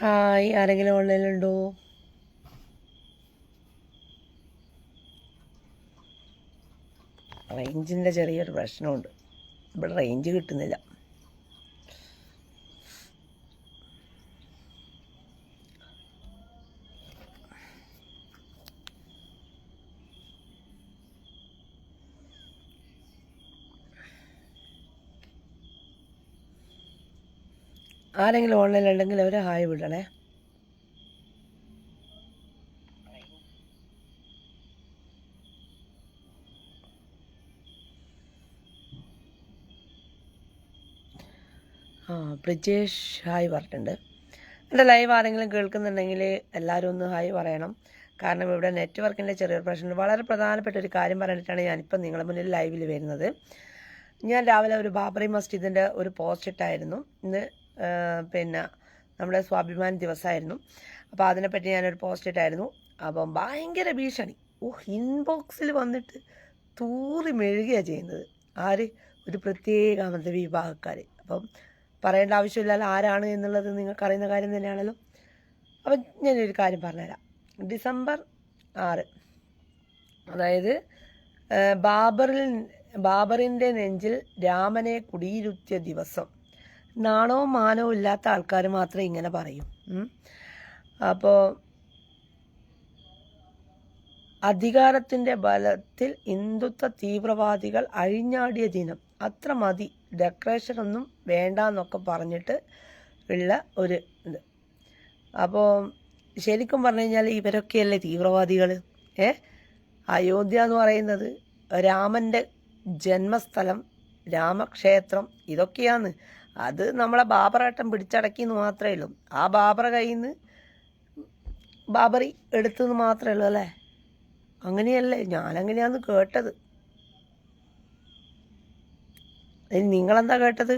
Hi ആരെങ്കിലും ഓൺലൈനിലുണ്ടോ റേഞ്ചിന്റെ ചെറിയൊരു പ്രശ്നമുണ്ട്. ഇവിടെ റേഞ്ച് കിട്ടുന്നില്ല. ആരെങ്കിലും ഓൺലൈനിൽ ഉണ്ടെങ്കിൽ അവർ ഹായ് വിടണേ. ആ ബ്രിജേഷ് ഹായ് പറഞ്ഞിട്ടുണ്ട്. എന്റെ ലൈവ് ആരെങ്കിലും കേൾക്കുന്നുണ്ടെങ്കിൽ എല്ലാവരും ഒന്ന് ഹായ് പറയണം. കാരണം ഇവിടെ നെറ്റ്വർക്കിന്റെ ചെറിയൊരു പ്രശ്നമുണ്ട്. വളരെ പ്രധാനപ്പെട്ട ഒരു കാര്യം പറഞ്ഞിട്ടാണ് ഞാനിപ്പം നിങ്ങളെ മുന്നിൽ ലൈവിൽ വരുന്നത്. ഞാൻ രാവിലെ ഒരു ബാബറി മസ്ജിദിന്റെ ഒരു പോസ്റ്റ് ഇട്ടായിരുന്നു. ഇന്ന് പിന്നെ നമ്മുടെ സ്വാഭിമാനി ദിവസമായിരുന്നു അപ്പോൾ അതിനെപ്പറ്റി ഞാനൊരു പോസ്റ്റ് ഇട്ടായിരുന്നു. അപ്പം ഭയങ്കര ഭീഷണി. ഓ ഇൻബോക്സിൽ വന്നിട്ട് തൂറി മെഴുകുകയാണ് ചെയ്യുന്നത്. ആര്? ഒരു പ്രത്യേക മതവിഭാഗക്കാർ അപ്പം പറയേണ്ട ആവശ്യമില്ലാതെ ആരാണ് എന്നുള്ളത് നിങ്ങൾക്കറിയുന്ന കാര്യം തന്നെയാണല്ലോ. അപ്പം ഞാനൊരു കാര്യം പറഞ്ഞുതരാം. ഡിസംബർ ആറ്. അതായത് ബാബറിൽ ബാബറിന്റെ നെഞ്ചിൽ രാമനെ കുടിയിരുത്തിയ ദിവസം. നാണവും മാനവും ഇല്ലാത്ത ആൾക്കാർ മാത്രമേ ഇങ്ങനെ പറയൂ. അപ്പോൾ അധികാരത്തിന്റെ ബലത്തിൽ ഹിന്ദുത്വ തീവ്രവാദികൾ അഴിഞ്ഞാടിയ ദിനം. അത്ര മതി. ഡെക്കറേഷൻ ഒന്നും വേണ്ട എന്നൊക്കെ പറഞ്ഞിട്ട് ഉള്ള ഒരു ഇത്. അപ്പോൾ ശരിക്കും പറഞ്ഞു കഴിഞ്ഞാൽ ഇവരൊക്കെയല്ലേ തീവ്രവാദികൾ ഏ? അയോധ്യ എന്ന് പറയുന്നത് രാമന്റെ ജന്മസ്ഥലം രാമക്ഷേത്രം ഇതൊക്കെയാണ്. അത് നമ്മളെ ബാബറാട്ടം പിടിച്ചടക്കി എന്ന് മാത്രമേ ഉള്ളൂ. ആ ബാബറ കയ്യിൽ നിന്ന് ബാബറി എടുത്തെന്ന് മാത്രമേ ഉള്ളൂ അല്ലേ? അങ്ങനെയല്ലേ? ഞാനങ്ങനെയാന്ന് കേട്ടത്. നിങ്ങളെന്താ കേട്ടത്?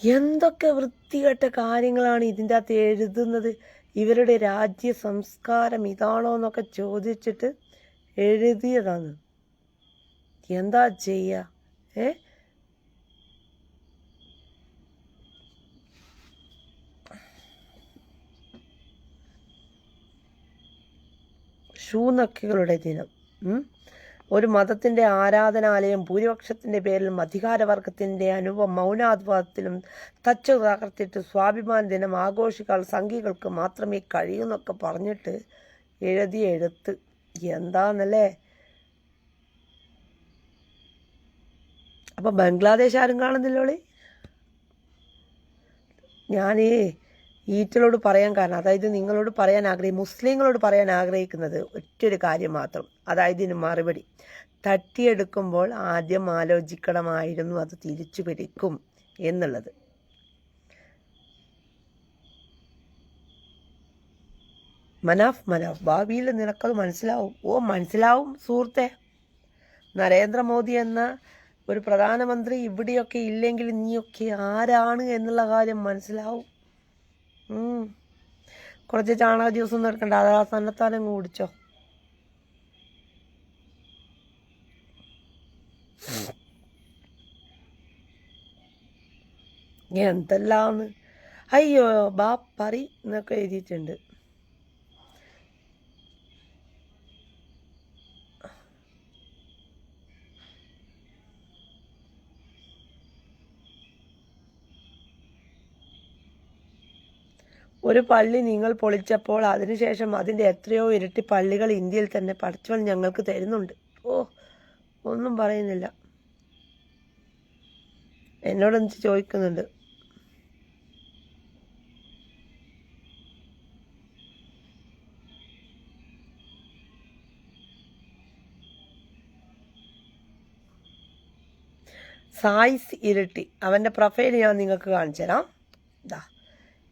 എന്തൊക്കെ വൃത്തികെട്ട കാര്യങ്ങളാണ് ഇതിന്റെ അകത്ത് എഴുതുന്നത്? ഇവരുടെ രാജ്യ സംസ്കാരം ഇതാണോ എന്നൊക്കെ ചോദിച്ചിട്ട് എഴുതിയതാണ്. എന്താ ചെയ്യുക ഏ? ഷൂനക്കുകളുടെ ദിനം. ഒരു മതത്തിന്റെ ആരാധനാലയം ഭൂരിപക്ഷത്തിന്റെ പേരിലും അധികാരവർഗത്തിന്റെ അനുഭവ മൗനാത്വാദത്തിലും തച്ചു തകർത്തിട്ട് സ്വാഭിമാന ദിനം ആഘോഷിക്കാൻ സംഘികൾക്ക് മാത്രമേ കഴിയൂ എന്നൊക്കെ പറഞ്ഞിട്ട് എഴുതിയ എഴുത്ത്. എന്താന്നല്ലേ? അപ്പം ബംഗ്ലാദേശ് ആരും കാണുന്നില്ലോളി ഞാൻ ഈറ്റലോട് പറയാൻ കാരണം അതായത് നിങ്ങളോട് പറയാൻ ആഗ്രഹി മുസ്ലിങ്ങളോട് പറയാൻ ആഗ്രഹിക്കുന്നത് ഒറ്റൊരു കാര്യം മാത്രം അതായത് ഇതിന് മറുപടി. തട്ടിയെടുക്കുമ്പോൾ ആദ്യം ആലോചിക്കണമായിരുന്നു അത് തിരിച്ചു പിടിക്കും എന്നുള്ളത്. മനാഫ് മനാഫ് ഭാവിയിൽ നിനക്കത് മനസ്സിലാവും. ഓ മനസ്സിലാവും സുഹൃത്തെ. നരേന്ദ്രമോദി എന്ന ഒരു പ്രധാനമന്ത്രി ഇവിടെയൊക്കെ ഇല്ലെങ്കിൽ നീയൊക്കെ ആരാണ് എന്നുള്ള കാര്യം മനസ്സിലാവും. കുറച്ച് ചാണക ജ്യൂസ് ഒന്നും എടുക്കണ്ട. അത് ആ സന്നത്താലും കുടിച്ചോ. എന്തെല്ലാന്ന്? അയ്യോ ബാ പറി എന്നൊക്കെ എഴുതിയിട്ടുണ്ട്. ഒരു പള്ളി നിങ്ങൾ പൊളിച്ചപ്പോൾ അതിനുശേഷം അതിന്റെ എത്രയോ ഇരട്ടി പള്ളികൾ ഇന്ത്യയിൽ തന്നെ പടച്ചവൻ ഞങ്ങൾക്ക് തരുന്നുണ്ട്. ഓ ഒന്നും പറയുന്നില്ല. എന്നോടൊന്ന് ചോദിക്കുന്നുണ്ട്. സായിസ് ഇരട്ടി. അവന്റെ പ്രൊഫൈൽ ഞാൻ നിങ്ങൾക്ക് കാണിച്ചു തരാം ഇതാ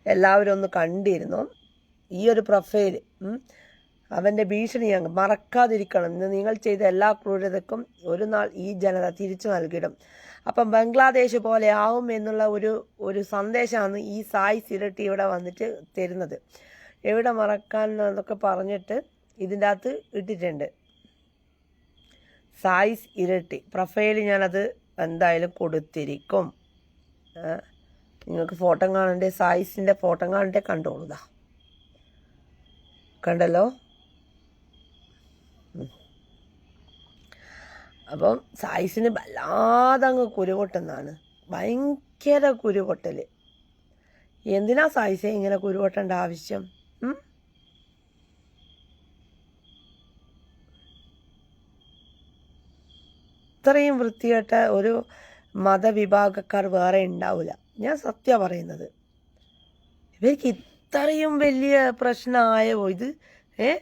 എല്ലാവരും ഒന്ന് കണ്ടിരുന്നു. ഈ ഒരു പ്രൊഫൈൽ അവന്റെ ഭീഷണി ഞങ്ങൾ മറക്കാതിരിക്കണം. ഇന്ന് നിങ്ങൾ ചെയ്ത എല്ലാ ക്രൂരതക്കും ഒരു നാൾ ഈ ജനത തിരിച്ചു നൽകിടും. അപ്പം ബംഗ്ലാദേശ് പോലെ ആവും എന്നുള്ള ഒരു ഒരു സന്ദേശമാണ് ഈ സായി സിരട്ടി ഇവിടെ വന്നിട്ട് തരുന്നത്. എവിടെ മറക്കാൻ എന്നൊക്കെ പറഞ്ഞിട്ട് ഇതിന്റെ അകത്ത് ഇട്ടിട്ടുണ്ട്. സായിസ് ഇരട്ടി പ്രൊഫൈൽ ഞാനത് എന്തായാലും കൊടുത്തിരിക്കും. നിങ്ങൾക്ക് ഫോട്ടോ കാണണ്ടേ? സായിസിന്റെ ഫോട്ടോ കാണണ്ടേ? കണ്ടോളൂതാ കണ്ടല്ലോ. അപ്പം സായിസിന് വല്ലാതെ അങ്ങ് കുരുപൊട്ടുന്നതാണ്. ഭയങ്കര കുരുപൊട്ടൽ എന്തിനാ സായിസെ ഇങ്ങനെ കുരുപൊട്ടേണ്ട ആവശ്യം? ഇത്രയും വൃത്തികെട്ട ഒരു മതവിഭാഗക്കാർ വേറെ ഉണ്ടാവില്ല ഞാൻ സത്യ പറയുന്നത്. ഇവർക്ക് ഇത്രയും വലിയ പ്രശ്നമായോ ഇത്? ഏ?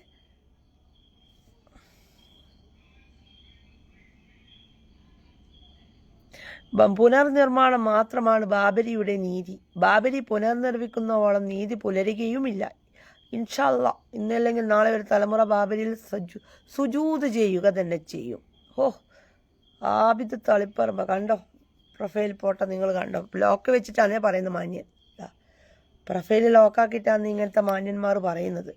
പുനർനിർമ്മാണം മാത്രമാണ് ബാബരിയുടെ നീതി. ബാബരി പുനർനിർമ്മിക്കുന്നവോളം നീതി പുലരുകയുമില്ല. ഇൻഷല്ല ഇന്നല്ലെങ്കിൽ നാളെ ഒരു തലമുറ ബാബരിയിൽ സജു സുജൂത് ചെയ്യുക തന്നെ ചെയ്യും. ഓ ആബിദ് തളിപ്പറമ്പ കണ്ടോ? പ്രൊഫൈൽ ഫോട്ടോ നിങ്ങൾ കണ്ടോ? ലോക്ക് വെച്ചിട്ടാണ് പറയുന്നത് മാന്യൻ. പ്രൊഫൈൽ ലോക്കാക്കിയിട്ടാണ് ഇങ്ങനത്തെ മാന്യന്മാർ പറയുന്നത്.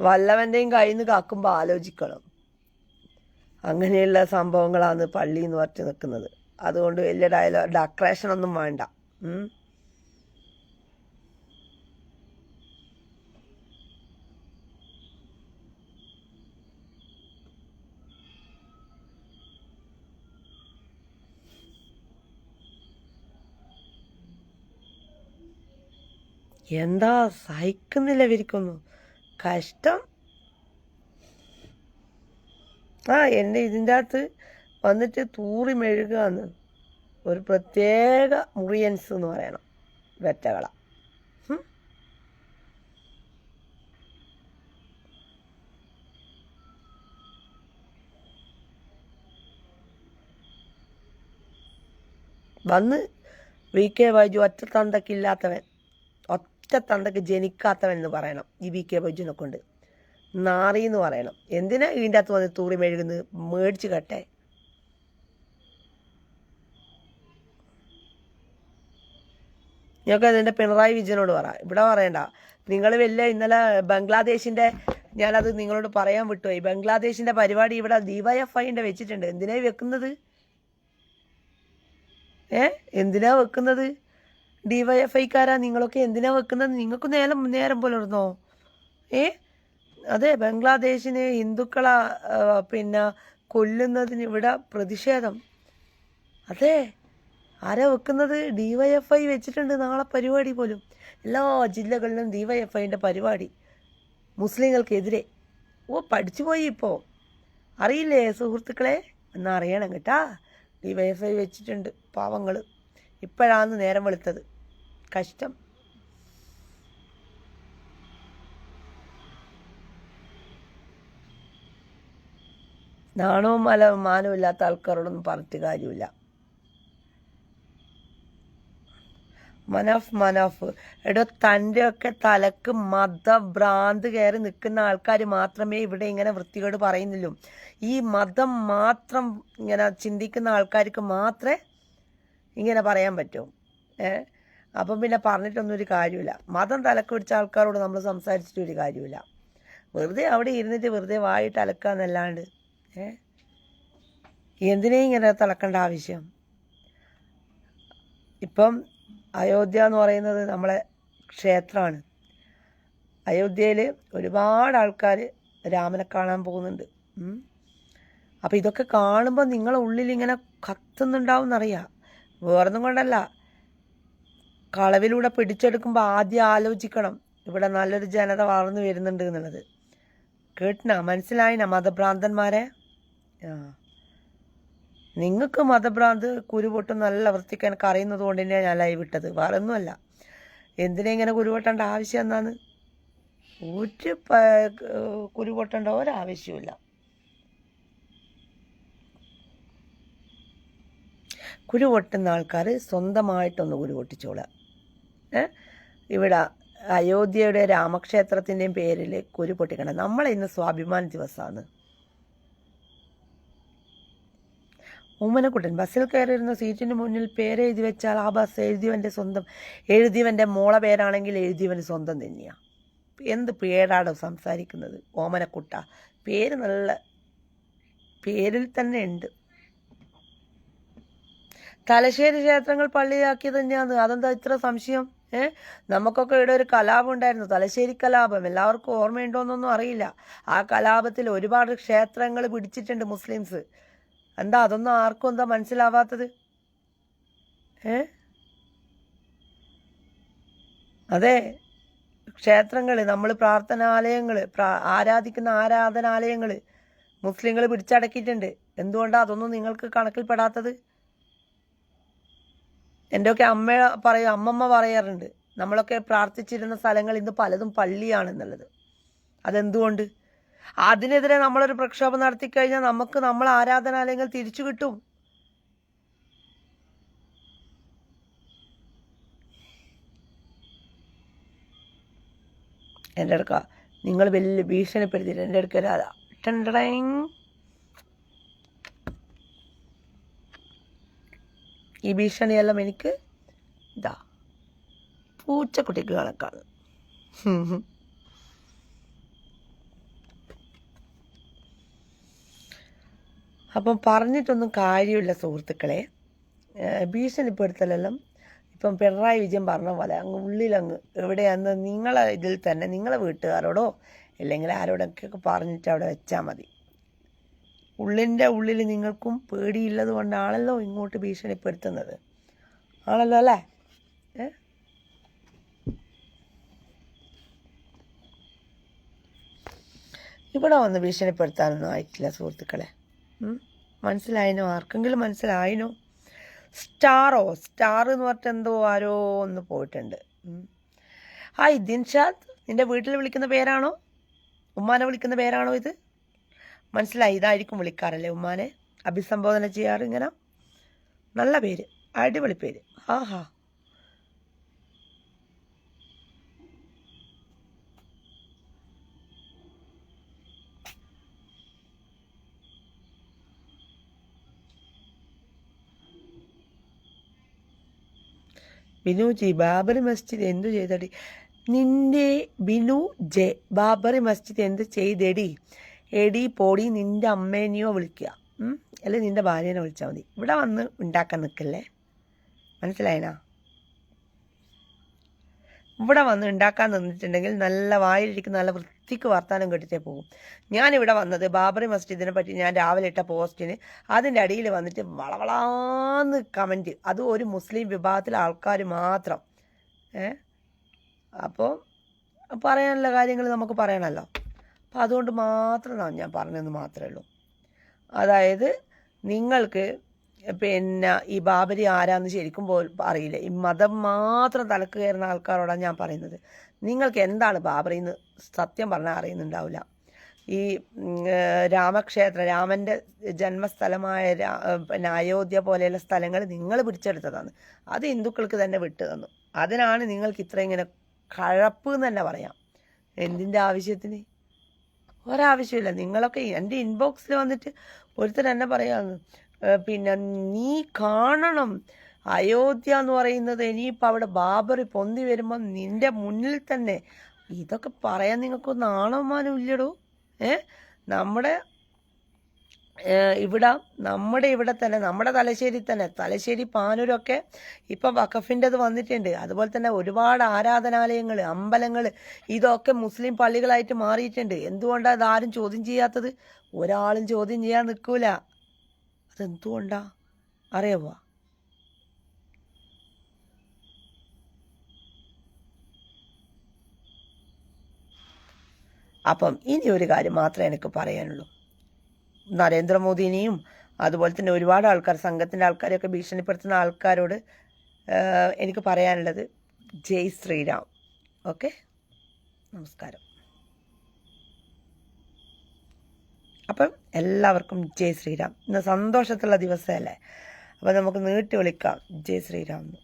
വല്ലവന്റെയും കയ്യിൽ നിന്ന് കാക്കുമ്പോൾ ആലോചിക്കണം. അങ്ങനെയുള്ള സംഭവങ്ങളാണ് പള്ളി എന്ന് പറഞ്ഞു നിൽക്കുന്നത് അതുകൊണ്ട് വലിയ ഡയലോ ഡെക്കറേഷൻ ഒന്നും വേണ്ട. എന്താ സഹിക്കുന്നില്ല ഇവർക്കൊന്നും കഷ്ടം. ആ എന്നെ ഇതിന്റെ അകത്ത് വന്നിട്ട് തൂറി മെഴുകാന്ന്. ഒരു പ്രത്യേക മുറിയൻസ് എന്ന് പറയണം. വെറ്റകള വന്ന് വി കെ ബൈജു ഒറ്റ തന്തക്കില്ലാത്തവൻ. ഒറ്റ തന്തക്ക് ജനിക്കാത്തവൻ എന്ന് പറയണം ഈ വി കെ ബൈജുവിനെ കൊണ്ട്. നാറി എന്ന് പറയണം. എന്തിനാ ഇതിന്റെ അകത്ത് വന്ന് തൂറി മെഴുകുന്നത്? മേടിച്ച് കട്ടെ. ഞങ്ങൾക്ക് അതിന്റെ പിണറായി വിജയനോട് പറ. ഇവിടെ പറയണ്ട. നിങ്ങൾ വലിയ ഇന്നലെ ബംഗ്ലാദേശിന്റെ ഞാനത് നിങ്ങളോട് പറയാൻ വിട്ടുപോയി ബംഗ്ലാദേശിന്റെ പരിപാടി ഇവിടെ ഡിവൈഎഫ്ഐന്റെ വെച്ചിട്ടുണ്ട്. എന്തിനാ വെക്കുന്നത്? ഏ? എന്തിനാ വെക്കുന്നത്? ഡിവൈഎഫ്ഐക്കാരാ നിങ്ങളൊക്കെ എന്തിനാ വെക്കുന്നത്? നിങ്ങൾക്ക് നേരം നേരം പുലർന്നോ? ഏ? അതെ ബംഗ്ലാദേശിന് ഹിന്ദുക്കള പിന്നെ കൊല്ലുന്നതിന് ഇവിടെ പ്രതിഷേധം. അതെ ആരാ വെക്കുന്നത്? ഡിവൈഎഫ്ഐ വെച്ചിട്ടുണ്ട് നാളെ പരിപാടി പോലും. എല്ലാ ജില്ലകളിലും ഡിവൈഎഫ്ഐന്റെ പരിപാടി മുസ്ലിങ്ങൾക്കെതിരെ. ഓ പഠിച്ചു പോയി ഇപ്പോൾ അറിയില്ലേ സുഹൃത്തുക്കളെ? എന്നാ അറിയണം കേട്ടാ. ഡിവൈഎഫ്ഐ വെച്ചിട്ടുണ്ട് പാവങ്ങൾ ഇപ്പോഴാണ് നേരം വെളുത്തത്. കഷ്ടം. നാണവും മല മാനവും ഇല്ലാത്ത ആൾക്കാരോടൊന്നും പറഞ്ഞിട്ട് കാര്യമില്ല. മനാഫ് മനാഫ്. എടോ തന്റെ ഒക്കെ തലക്ക് മതഭ്രാന്ത് കയറി നിൽക്കുന്ന ആൾക്കാർ മാത്രമേ ഇവിടെ ഇങ്ങനെ വൃത്തികേട് പറയുന്നുള്ളൂ ഈ മതം മാത്രം ഇങ്ങനെ ചിന്തിക്കുന്ന ആൾക്കാർക്ക് മാത്രമേ ഇങ്ങനെ പറയാൻ പറ്റൂ. ഏ? അപ്പം പിന്നെ പറഞ്ഞിട്ടൊന്നും ഒരു കാര്യമില്ല. മതം തലക്ക് പിടിച്ച ആൾക്കാരോട് നമ്മൾ സംസാരിച്ചിട്ട് ഒരു കാര്യമില്ല. വെറുതെ അവിടെ ഇരുന്നിട്ട് വെറുതെ വായിട്ട് അലക്കാന്നല്ലാണ്ട് എന്തിനേ ഇങ്ങനെ തിളക്കേണ്ട ആവശ്യം. ഇപ്പം അയോധ്യ എന്ന് പറയുന്നത് നമ്മളെ ക്ഷേത്രമാണ്. അയോധ്യയിൽ ഒരുപാട് ആൾക്കാർ രാമനെ കാണാൻ പോകുന്നുണ്ട്. അപ്പോൾ ഇതൊക്കെ കാണുമ്പോൾ നിങ്ങളെ ഉള്ളിൽ ഇങ്ങനെ കത്തുന്നുണ്ടാവും എന്നറിയാം. വേറൊന്നും കൊണ്ടല്ല. കളവിലൂടെ പിടിച്ചെടുക്കുമ്പോൾ ആദ്യം ആലോചിക്കണം. ഇവിടെ നല്ലൊരു ജനത വളർന്നു വരുന്നുണ്ട് എന്നുള്ളത്. കേട്ടിനാ? മനസ്സിലായിനാ മതഭ്രാന്തന്മാരെ? ആ. നിങ്ങൾക്ക് മതഭ്രാന്ത് കുരുപൊട്ടും നല്ല വൃത്തിക്ക് എനിക്ക് അറിയുന്നത് കൊണ്ട് തന്നെയാണ് ഞാൻ ലൈവ് ഇട്ടത്. വേറെ ഒന്നുമല്ല എന്തിനാ ഇങ്ങനെ കുരുപൊട്ടേണ്ട ആവശ്യം എന്നാണ്? ഒരു കുരുപൊട്ടേണ്ട ഒരാവശ്യമില്ല കുരു പൊട്ടുന്ന ആൾക്കാർ സ്വന്തമായിട്ടൊന്ന് കുരു പൊട്ടിച്ചോളുക ഏ? ഇവിടെ അയോധ്യയുടെ രാമക്ഷേത്രത്തിന്റെയും പേരിൽ കുരു പൊട്ടിക്കണം നമ്മളെ ഇന്ന് സ്വാഭിമാന ദിവസമാണ് ഉമ്മനക്കുട്ടൻ. ബസ്സിൽ കയറിയിരുന്ന സീറ്റിന് മുന്നിൽ പേരെഴുതി വെച്ചാൽ ആ ബസ് എഴുതിയവന്റെ സ്വന്തം എഴുതിയവന്റെ മോളെ പേരാണെങ്കിൽ എഴുതിയവന് സ്വന്തം തന്നെയാണ് എന്ത് പേരാടോ സംസാരിക്കുന്നത് ഓമനക്കുട്ട. പേര് നല്ല പേരിൽ തന്നെ ഉണ്ട്. തലശ്ശേരി ക്ഷേത്രങ്ങൾ പള്ളിയാക്കിയത് തന്നെയാണ് അതെന്താ ഇത്ര സംശയം? ഏ? നമുക്കൊക്കെ ഇവിടെ ഒരു കലാപം ഉണ്ടായിരുന്നു. തലശ്ശേരി കലാപം. എല്ലാവർക്കും ഓർമ്മയുണ്ടോയെന്നൊന്നും അറിയില്ല. ആ കലാപത്തിൽ ഒരുപാട് ക്ഷേത്രങ്ങൾ പിടിച്ചിട്ടുണ്ട് മുസ്ലിംസ്. എന്താ അതൊന്നും ആർക്കും എന്താ മനസ്സിലാവാത്തത്? ഏ? അതെ ക്ഷേത്രങ്ങൾ നമ്മൾ പ്രാർത്ഥനാലയങ്ങൾ ആരാധിക്കുന്ന ആരാധനാലയങ്ങൾ മുസ്ലിങ്ങൾ പിടിച്ചടക്കിയിട്ടുണ്ട്. എന്തുകൊണ്ടാണ് അതൊന്നും നിങ്ങൾക്ക് കണക്കിൽപ്പെടാത്തത്? എന്റെയൊക്കെ അമ്മ പറയും അമ്മമ്മ പറയാറുണ്ട് നമ്മളൊക്കെ പ്രാർത്ഥിച്ചിരുന്ന സ്ഥലങ്ങൾ ഇന്ന് പലതും പള്ളിയാണെന്നുള്ളത്. അതെന്തുകൊണ്ട്? അതിനെതിരെ നമ്മളൊരു പ്രക്ഷോഭം നടത്തിക്കഴിഞ്ഞാൽ നമുക്ക് നമ്മൾ ആരാധനാലയങ്ങൾ തിരിച്ചു കിട്ടും. എന്റെ അടുക്ക നിങ്ങൾ വലിയ ഭീഷണിപ്പെടുത്തിയിട്ട് എന്റെ അടുക്ക. ഈ ഭീഷണിയെല്ലാം എനിക്ക് ഇതാ പൂച്ചക്കുട്ടിക്ക് കണക്കാണ്. അപ്പം പറഞ്ഞിട്ടൊന്നും കാര്യമില്ല സുഹൃത്തുക്കളെ. ഭീഷണിപ്പെടുത്തലെല്ലാം ഇപ്പം പിണറായി വിജയൻ പറഞ്ഞ പോലെ അങ്ങ് ഉള്ളിലങ്ങ് എവിടെയാന്ന് നിങ്ങളെ ഇതിൽ തന്നെ നിങ്ങളെ വീട്ടുകാരോടോ അല്ലെങ്കിൽ ആരോടൊക്കെ പറഞ്ഞിട്ട് അവിടെ വെച്ചാൽ മതി. ഉള്ളിന്റെ ഉള്ളിൽ നിങ്ങൾക്കും പേടിയില്ലത് കൊണ്ടാണല്ലോ ഇങ്ങോട്ട് ഭീഷണിപ്പെടുത്തുന്നത്. ആണല്ലോ അല്ലേ? ഇവിടെ വന്ന് ഭീഷണിപ്പെടുത്താനൊന്നും ആയിട്ടില്ല സുഹൃത്തുക്കളെ? മനസ്സിലായിനോ? ആർക്കെങ്കിലും മനസ്സിലായിനോ? സ്റ്റാറോ? സ്റ്റാർ എന്ന് പറഞ്ഞിട്ട് എന്തോ ആരോ ഒന്ന് പോയിട്ടുണ്ട്. ആ ദിൻഷാദ്. നിന്റെ വീട്ടിൽ വിളിക്കുന്ന പേരാണോ? ഉമ്മാനെ വിളിക്കുന്ന പേരാണോ ഇത്? മനസ്സിലായി ഇതായിരിക്കും വിളിക്കാറല്ലേ ഉമ്മാനെ? അഭിസംബോധന ചെയ്യാറ് ഇങ്ങനെ? നല്ല പേര് അടിപൊളി പേര്. ആഹാ. ബിനു ജി ബാബറി മസ്ജിദ് എന്തു ചെയ്തടി? നിന്റെ ബിനു ജെ ബാബറി മസ്ജിദ് എന്ത് ചെയ്തെടി? എടി പോടി നിന്റെ അമ്മേനെയോ വിളിക്കുക അല്ലെ നിന്റെ ഭാര്യേനെ വിളിച്ചാൽ മതി. ഇവിടെ വന്ന് ഉണ്ടാക്കാൻ നിൽക്കല്ലേ? മനസ്സിലായനാ? ഇവിടെ വന്ന് ഉണ്ടാക്കാൻ നിന്നിട്ടുണ്ടെങ്കിൽ നല്ല വായിലിരിക്കുന്ന നല്ല വൃത്തിക്ക് വർത്താനം കേട്ടിട്ടേ പോകും. ഞാനിവിടെ വന്നത് ബാബറി മസ്ജിദിനെ പറ്റി ഞാൻ രാവിലെ ഇട്ട പോസ്റ്റിന്. അതിന്റെ അടിയിൽ വന്നിട്ട് വളവളാന്ന് കമന്റ് അത് ഒരു മുസ്ലിം വിഭാഗത്തിലെ ആൾക്കാർ മാത്രം. ഏ? അപ്പോൾ പറയാനുള്ള കാര്യങ്ങൾ നമുക്ക് പറയണമല്ലോ അപ്പോൾ അതുകൊണ്ട് മാത്രമാണ് ഞാൻ പറഞ്ഞതെന്ന് മാത്രമേ ഉള്ളൂ. അതായത് നിങ്ങൾക്ക് പിന്നെ ഈ ബാബരി ആരാന്ന് ശരിക്കും പോ അറിയില്ല. ഈ മതം മാത്രം തലക്ക് കയറുന്ന ആൾക്കാരോടാണ് ഞാൻ പറയുന്നത്. നിങ്ങൾക്ക് എന്താണ് ബാബറി എന്ന് സത്യം പറഞ്ഞാൽ അറിയുന്നുണ്ടാവില്ല. ഈ രാമക്ഷേത്ര രാമന്റെ ജന്മസ്ഥലമായ പിന്നെ അയോധ്യ പോലെയുള്ള സ്ഥലങ്ങൾ നിങ്ങൾ പിടിച്ചെടുത്തതാണ്. അത് ഹിന്ദുക്കൾക്ക് തന്നെ വിട്ടു തന്നു. അതിനാണ് നിങ്ങൾക്ക് ഇത്ര ഇങ്ങനെ കഴപ്പ് എന്ന് തന്നെ പറയാം. എന്തിന്റെ ആവശ്യത്തിന്? ഒരാവശ്യമില്ല. നിങ്ങളൊക്കെ എന്റെ ഇൻബോക്സിൽ വന്നിട്ട് ഒരുത്തൻ എന്നെ പറയാന്ന് പിന്നെ നീ കാണണം. അയോധ്യ എന്ന് പറയുന്നത് ഇനിയിപ്പോൾ അവിടെ ബാബറി പൊന്തി വരുമ്പോൾ നിന്റെ മുന്നിൽ തന്നെ. ഇതൊക്കെ പറയാൻ നിങ്ങൾക്ക് നാണവമാനം ഇല്ലടോ. ഏ? നമ്മുടെ ഇവിടെ നമ്മുടെ ഇവിടെ തന്നെ നമ്മുടെ തലശ്ശേരി തന്നെ തലശ്ശേരി പാനൂരൊക്കെ ഇപ്പം വഖഫിന്റെത് വന്നിട്ടുണ്ട്. അതുപോലെ തന്നെ ഒരുപാട് ആരാധനാലയങ്ങൾ അമ്പലങ്ങൾ ഇതൊക്കെ മുസ്ലിം പള്ളികളായിട്ട് മാറിയിട്ടുണ്ട്. എന്തുകൊണ്ടാണ് ഇതാരും ചോദ്യം ചെയ്യാത്തത്? ഒരാളും ചോദ്യം ചെയ്യാൻ നിൽക്കൂല. അതെന്തുകൊണ്ടാ? അറിയാവോ? അപ്പം ഇനി ഒരു കാര്യം മാത്രമേ എനിക്ക് പറയാനുള്ളൂ. നരേന്ദ്രമോദിനെയും അതുപോലെ തന്നെ ഒരുപാട് ആൾക്കാർ സംഘത്തിന്റെ ആൾക്കാരെയൊക്കെ ഭീഷണിപ്പെടുത്തുന്ന ആൾക്കാരോട് എനിക്ക് പറയാനുള്ളത് ജയ് ശ്രീരാം. ഓക്കെ? നമസ്കാരം. അപ്പം എല്ലാവർക്കും ജയ് ശ്രീരാം. ഇന്ന് സന്തോഷത്തുള്ള ദിവസമല്ലേ? അപ്പം നമുക്ക് നീട്ടി വിളിക്കാം. ജയ് ശ്രീരാം എന്ന്.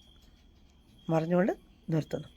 പറഞ്ഞുകൊണ്ട് നിർത്തുന്നു.